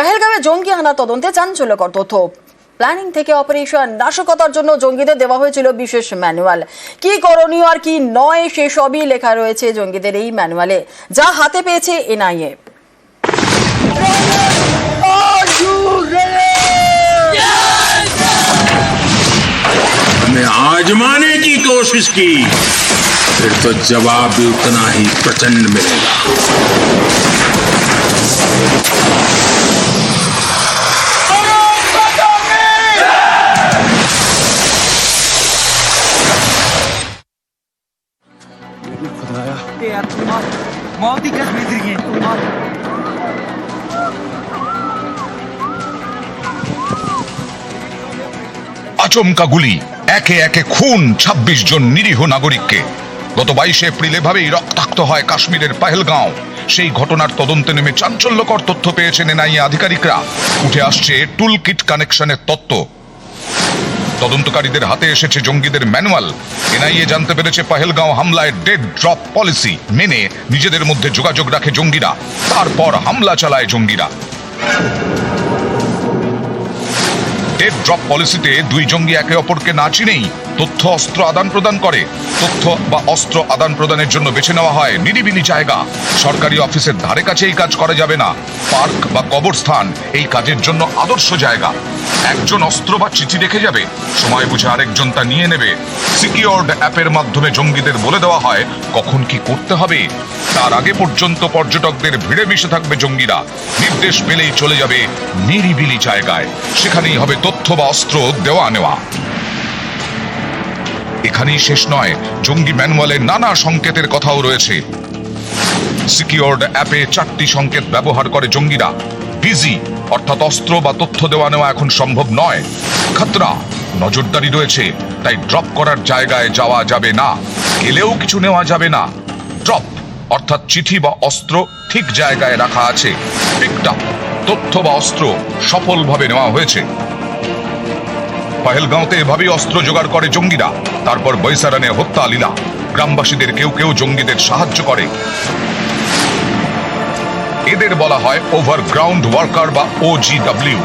পেহেলগাঁওয়ে জঙ্গি হানা তদন্তে চাঞ্চল্যকর তথ্য প্ল্যানিং থেকে অপারেশন নাশকতার জন্য জঙ্গিদের দেওয়া হয়েছিল বিশেষ ম্যানুয়াল কি করণীয় আর কি নয় সেসবই লেখা রয়েছে জঙ্গিদের এই ম্যানুয়ালে যা হাতে পেয়েছে এনআইএ हमें आजमाने की कोशिश की फिर तो जवाब भी उतना ही प्रचंड मिलेगा আচমকা গুলি একে একে খুন ২৬ জন নিরীহ নাগরিককে। গত বাইশে এপ্রিল এভাবেই রক্তাক্ত হয় কাশ্মীরের পাহেলগাঁও। সেই ঘটনার তদন্তে নেমে চাঞ্চল্যকর তথ্য পেয়েছেন এনআইএ আধিকারিকরা। উঠে আসছে টুল কিট কানেকশনের তত্ত্ব। তদন্তকারীদের হাতে এসেছে জঙ্গিদের ম্যানুয়াল। এনআইএ জানতে পেরেছে পাহেলগাঁও হামলায় ডেড ড্রপ পলিসি মেনে নিজেদের মধ্যে যোগাযোগ রাখে জঙ্গিরা। তারপর হামলা চালায় জঙ্গিরা। ড্রপ পলিসিতে দুই জঙ্গি একে অপরকে না চিনেই তথ্য অস্ত্র আদান প্রদান করে। তথ্য বা অস্ত্র আদান প্রদানের জন্য বেছে নেওয়া হয় নিরিবিলি জায়গা। সরকারি অফিসের ধারে কাছে এই কাজ করা যাবে না। পার্ক বা কবরস্থান এই কাজের জন্য আদর্শ জায়গা। একজন অস্ত্র বা চিঠি রেখে যাবে। সময় বুঝে আরেকজন তা নিয়ে নেবে। সিকিওর্ড অ্যাপের মাধ্যমে জঙ্গিদের বলে দেওয়া হয় কখন কি করতে হবে। তার আগে পর্যন্ত পর্যটকদের ভিড়ে মিশে থাকবে জঙ্গিরা। নির্দেশ পেলেই চলে যাবে নিরিবিলি জায়গায়। সেখানেই হবে তথ্য বা অস্ত্র দেওয়া নেওয়া। এখানেই শেষ নয়। জঙ্গি ম্যানুয়ালে নানা সংকেতের কথাও রয়েছে। সিকিওর্ড অ্যাপে চারটি সংকেত ব্যবহার করে জঙ্গিরা। বিজি অর্থাৎ অস্ত্র বা তথ্য দেওয়া নেওয়া এখন সম্ভব নয়। খাতরা, নজরদারি রয়েছে, তাই ড্রপ করার জায়গায় যাওয়া যাবে না। গেলেও কিছু নেওয়া যাবে না। ড্রপ অর্থাৎ চিঠি বা অস্ত্র ঠিক জায়গায় রাখা আছে। তথ্য বা অস্ত্র সফলভাবে নেওয়া হয়েছে। পাহেলগাঁওতে এভাবেই অস্ত্র জোগাড় করে জঙ্গিরা। তারপর বৈসারানে হত্যা লীলা। গ্রামবাসীদের কেউ কেউ জঙ্গিদের সাহায্য করে। এদের বলা হয় ওভারগ্রাউন্ড ওয়ার্কার বা ওজিডব্লিউ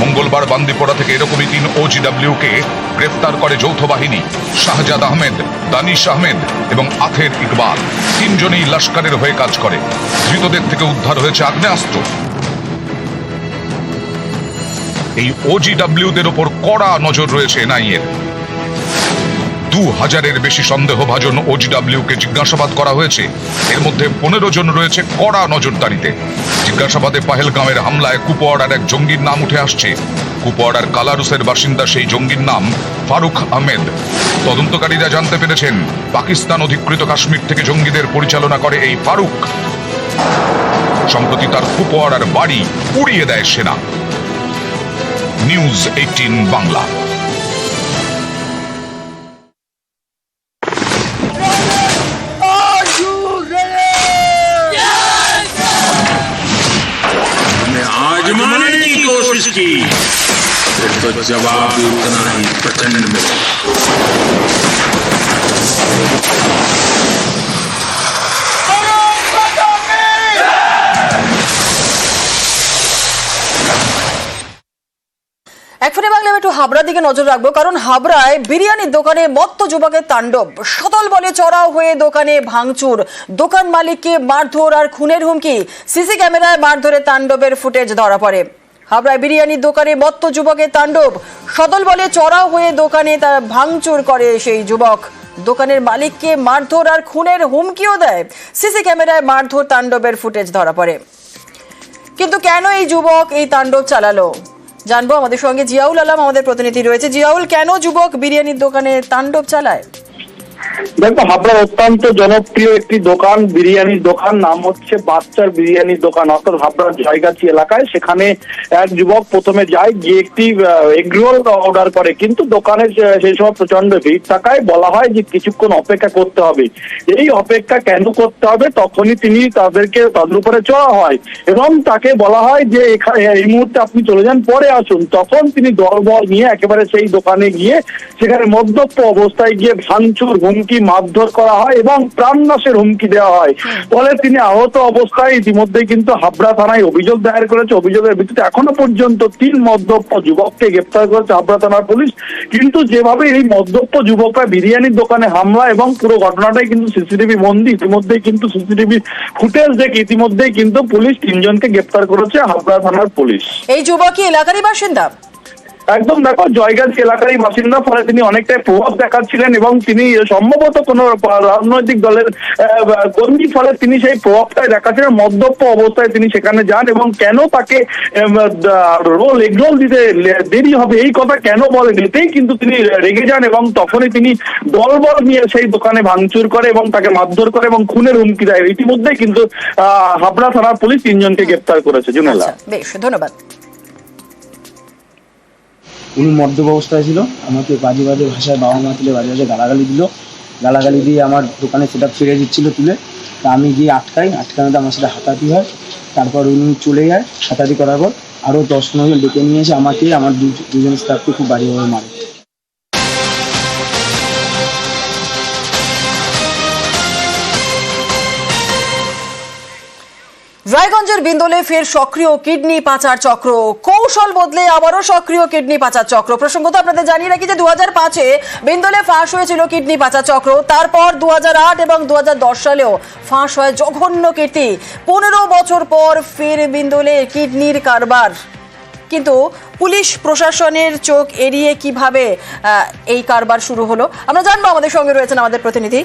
মঙ্গলবার বান্দিপোড়া থেকে এরকমই তিন ওজিডব্লিউ কে গ্রেফতার করে যৌথ বাহিনী। শাহজাদ আহমেদ, দানিশ আহমেদ এবং আথের ইকবাল। তিনজনেই লস্করের হয়ে কাজ করে। ধৃতদের থেকে উদ্ধার হয়েছে আগ্নেয়াস্ত্র। এই ওজিডব্লিউদের ওপর কড়া নজর রয়েছে এনআইএর। দু হাজারের বেশি সন্দেহভাজন ওজিডব্লিউ কে জিজ্ঞাসাবাদ করা হয়েছে। এর মধ্যে পনেরো জন রয়েছে কড়া নজরদারিতে। জিজ্ঞাসাবাদে পাহেলগাঁওয়ের হামলায় কুপওয়াড়ার এক জঙ্গির নাম উঠে আসছে। কুপওয়াড়ার কালারুসের বাসিন্দা সেই জঙ্গির নাম ফারুক আহমেদ। তদন্তকারীরা জানতে পেরেছেন, পাকিস্তান অধিকৃত কাশ্মীর থেকে জঙ্গিদের পরিচালনা করে এই ফারুক। সম্প্রতি তার কুপওয়াড়ার বাড়ি উড়িয়ে দেয় সেনা। নিউজ এইটিন বাংলা हमने आजमाने की कोशिश की फिर तो जवाब भी उतना ही प्रचंड मिलेगा এক ফোনে বাংলা একটু হাবড়ার দিকে নজর রাখব, কারণ হাবড়ায় বিরিয়ানির দোকানে মত্ত যুবকের তাণ্ডব। সতল বলে চড়াও হয়ে দোকানে ভাঙচুর। দোকান মালিককে মারধর আর খুনের হুমকি। সিসি ক্যামেরায় মারধরে তাণ্ডবের ফুটেজ ধরা পড়ে। হাবড়ায় বিরিয়ানির দোকানে মত্ত যুবকের তাণ্ডব। সদল বলে চড়াও হয়ে দোকানে তার ভাঙচুর করে সেই যুবক। দোকানের মালিককে মারধর আর খুনের হুমকিও দেয়। সিসি ক্যামেরায় মারধর তাণ্ডবের ফুটেজ ধরা পড়ে। কিন্তু কেন এই যুবক এই তাণ্ডব চালালো? জানব। আমাদের সঙ্গে জিয়াউল আলম, আমাদের প্রতিনিধি রয়েছে। জিয়াউল, কেন যুবক বিরিয়ানির দোকানে তাণ্ডব চালায়? দেখো হাবড়ার অত্যন্ত জনপ্রিয় একটি দোকান, বিরিয়ানির দোকান, নাম হচ্ছে বাচ্চার বিরিয়ানির দোকান। অর্থাৎ হাবড়ার জায়গাছি এলাকায় সেখানে এক যুবক প্রথমে যায়, গিয়ে একটি এগরোল অর্ডার করে। কিন্তু দোকানে সেই সময় প্রচণ্ড ভিড় থাকায় বলা হয় যে কিছুক্ষণ অপেক্ষা করতে হবে। এই অপেক্ষা কেন করতে হবে? তখনই তিনি তাদেরকে তাদের উপরে চড়া হয় এবং তাকে বলা হয় যে এখানে এই মুহূর্তে আপনি চলে যান, পরে আসুন। তখন তিনি দলবল নিয়ে একেবারে সেই দোকানে গিয়ে সেখানে মদ্যপ অবস্থায় গিয়ে ভাঙচুর হুমকি মারধর করা হয় এবং প্রাণনাশের হুমকি দেওয়া হয়। ফলে তিনি আহত অবস্থায় ইতিমধ্যে কিন্তু হাবড়া থানায় অভিযোগ দায়ের করেছে। অভিযোগের ভিত্তিতে এখনও পর্যন্ত তিন মদ্যপ যুবককে গ্রেপ্তার করেছে হাবড়া থানার পুলিশ। কিন্তু যেভাবে এই মদ্যপ যুবকরা বিরিয়ানির দোকানে হামলা এবং পুরো ঘটনাটাই কিন্তু সিসিটিভি বন্দি ইতিমধ্যেই কিন্তু সিসিটিভি ফুটেজ দেখে ইতিমধ্যেই কিন্তু পুলিশ তিনজনকে গ্রেপ্তার করেছে হাবড়া থানার পুলিশ। এই যুবক কি এলাকারই বাসিন্দা। একদম দেখো, জয়গাছ এলাকারই বাসিন্দা, ফলে তিনি অনেকটাই প্রভাব দেখাচ্ছিলেন এবং তিনি সম্ভবত কোনো রাজনৈতিক দলের কর্মী, ফলে তিনি সেই প্রভাবটাই দেখাচ্ছিলেন, মদ্যপ অবস্থায় তিনি সেখানে যান এবং কেন তাকে রোল এগরোল দিতে দেরি হবে এই কথা কেন বলেন এতেই কিন্তু তিনি রেগে যান এবং তখনই তিনি দলবল নিয়ে সেই দোকানে ভাঙচুর করে এবং তাকে মারধর করে এবং খুনের হুমকি দেয়। ইতিমধ্যেই কিন্তু হাবড়া থানার পুলিশ তিনজনকে গ্রেপ্তার করেছে। জুনেলা। আচ্ছা বেশ, ধন্যবাদ। উনি মদ্যপ অবস্থায় ছিল। আমাকে বাজে বাজে ভাষায় বাবা মা তুলে বাজে বাজে গালাগালি দিল। গালাগালি দিয়ে আমার দোকানে সেটা ফিরে দিচ্ছিল তুলে। তা আমি গিয়ে আটকাই। আটকানোতে আমার সাথে হাতাহাতি হয়। তারপর উনি চলে যায় হাতাহাতি করার পর। আরও দশ পনেরো জন ডেকে নিয়ে এসে আমাকে, আমার দুজন স্টাফকে খুব বাজেভাবে মারে। রায়গঞ্জের বিন্দলে ফের সক্রিয় কিডনি পাচার চক্র। কৌশল বদলে আবারও সক্রিয় কিডনি পাচার চক্র। প্রসঙ্গত আপনাদের জানিয়ে রাখি যে দু হাজার পাঁচে বিন্দলে ফাঁস হয়েছিল কিডনি পাচার চক্র। তারপর দু আট এবং দু হাজার দশ সালেও ফাঁস হয় জঘন্য কীর্তি। পনেরো বছর পর ফের বিন্দলে কিডনির কারবার। কিন্তু পুলিশ প্রশাসনের চোখ এড়িয়ে কীভাবে এই কারবার শুরু হলো? আমরা জানব আমাদের সঙ্গে রয়েছেন আমাদের প্রতিনিধি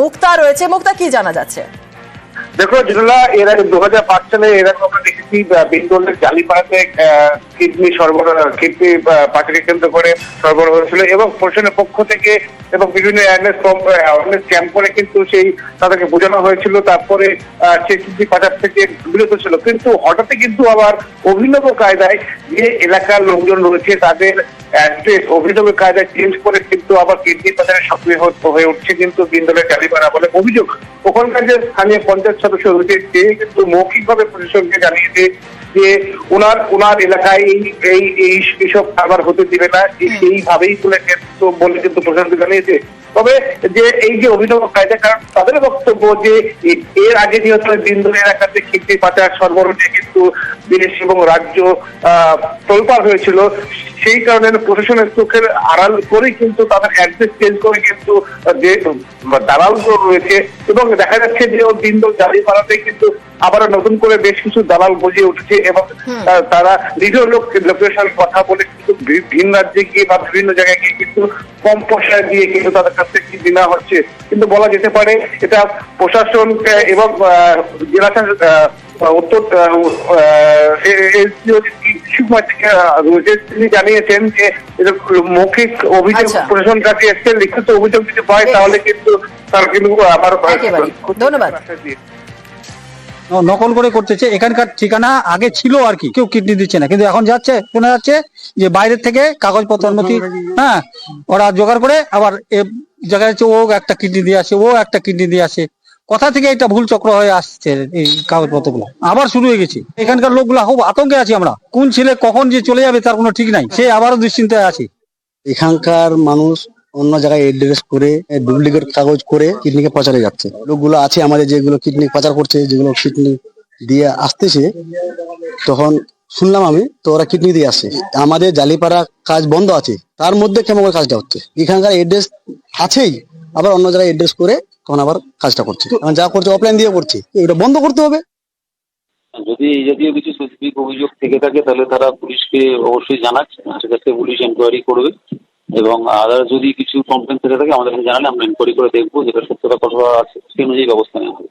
মুক্তা রয়েছে। মুক্তা, কি জানা যাচ্ছে? দেখো যেটা এর আগে দু হাজার পাঁচ সালে এর আগে আমরা দেখেছি বিন্দুলের জালিপাড়াতে কিডনি সরবরাহ, কিডনি পাচারকে কেন্দ্র করে সরবরাহ হয়েছিল এবং প্রশাসনের পক্ষ থেকে এবং বিভিন্ন অ্যাওয়ারনেস ক্যাম্প করে কিন্তু সেই তাদেরকে বোঝানো হয়েছিল। তারপরে সেই কিডনি পাচার থেকে বিরত ছিল। কিন্তু হঠাৎই কিন্তু আবার অভিনব কায়দায় যে এলাকার লোকজন রয়েছে, তাদের অ্যাড্রেস অভিনব কায়দায় চেঞ্জ করে কিন্তু আবার কিডনি পাচারে সক্রিয় হয়ে উঠছে কিন্তু জালিপাড়া বলে অভিযোগ। ওখানকার যে স্থানীয় পঞ্চায়েত সদস্য রয়েছে সে কিন্তু মৌখিকভাবে প্রশাসনকে জানিয়েছে যে ওনার ওনার এলাকায় এই এই এই এসব খাবার হতে দিবে না। এই- সেইভাবেই বলে কিন্তু প্রশাসনকে জানিয়েছে। তবে যে এই যে অভিনব কায়দা কারণ তাদের বক্তব্য যে এর আগে যেহেতু বিন্দু এলাকাতে খিচড়ি পাচার সরবরাহ কিন্তু দেশ এবং রাজ্য আহ, তোলপাড় হয়েছিল সেই কারণে প্রশাসনের চোখের আড়াল করে কিন্তু তাদের অ্যাড্রেস চেঞ্জ করে কিন্তু যে দালাল রয়েছে এবং দেখা যাচ্ছে যে ও দিন দল জারি পাড়াতে কিন্তু আবারও নতুন করে বেশ কিছু দালাল বজিয়ে উঠেছে এবং তারা নিজ লোক লোকেশন কথা বলে কিন্তু ভিন রাজ্যে গিয়ে বা বিভিন্ন জায়গায় গিয়ে কিন্তু কম পয়সা দিয়ে কিন্তু তাদের কাছ থেকে নেওয়া হচ্ছে। কিন্তু বলা যেতে পারে এটা প্রশাসন এবং জেলা জানিয়েছেন যে মৌখিক অভিযোগ আচ্ছা। প্রশাসন কাছে এসছে লিখিত অভিযোগ যদি পায় তাহলে কিন্তু তার কিন্তু আবার ধন্যবাদ। নকল করে করতেছে এখানকার ঠিকানা আগে ছিল আর কি কেউ কিডনি দিচ্ছে না কিন্তু এখন যাচ্ছে শোনা যাচ্ছে যে বাইরের থেকে কাগজপত্র অনুমতি হ্যাঁ ওরা জোগাড় করে আবার এ জায়গায় ও একটা কিডনি দিয়ে আসে ও একটা কিডনি দিয়ে আসে কোথা থেকে এটা ভুল চক্র হয়ে আসছে এই কাগজপত্রগুলো। আবার শুরু হয়ে গেছে। এখানকার লোকগুলা খুব আতঙ্কে আছি আমরা। কোন ছেলে কখন যে চলে যাবে তার কোনো ঠিক নাই। সে আবারও দুশ্চিন্তায় আছে। এখানকার মানুষ অন্য জায়গায় এড্রেস করে ডুপ্লিকেট কাগজ করে কিডনিকে পাচারে যাচ্ছে। লোকগুলো আছে আমাদের যেগুলো কিডনি পাচার করছে, যেগুলো কিডনি দিয়ে আসতেছে, তখন শুনলাম আমি, তো ওরা কিডনি দিয়ে আসছে। আমাদের জালিপাড়া কাজ বন্ধ আছে। তার মধ্যে কেমন কাজটা হচ্ছে? এখানকার এড্রেস আছেই। আবার অন্য জায়গায় এড্রেস করে তখন আবার কাজটা করছি। এখন যা করছি অফলাইন দিয়ে করছি এটা বন্ধ করতে হবে। যদি এই জাতীয় কিছু স্পেসিফিক অভিযোগ থেকে থাকে তাহলে তারা পুলিশকে অবশ্যই জানাচ্ছে সেক্ষেত্রে পুলিশ এনকোয়ারি করবে। এবং আদার যদি কিছু কমপ্লেন থেকে থাকে আমাদের জানালে আমরা এনকোয়ারি করে দেখব যেটা সত্যতা কথা আছে সেই অনুযায়ী ব্যবস্থা নেওয়া হবে।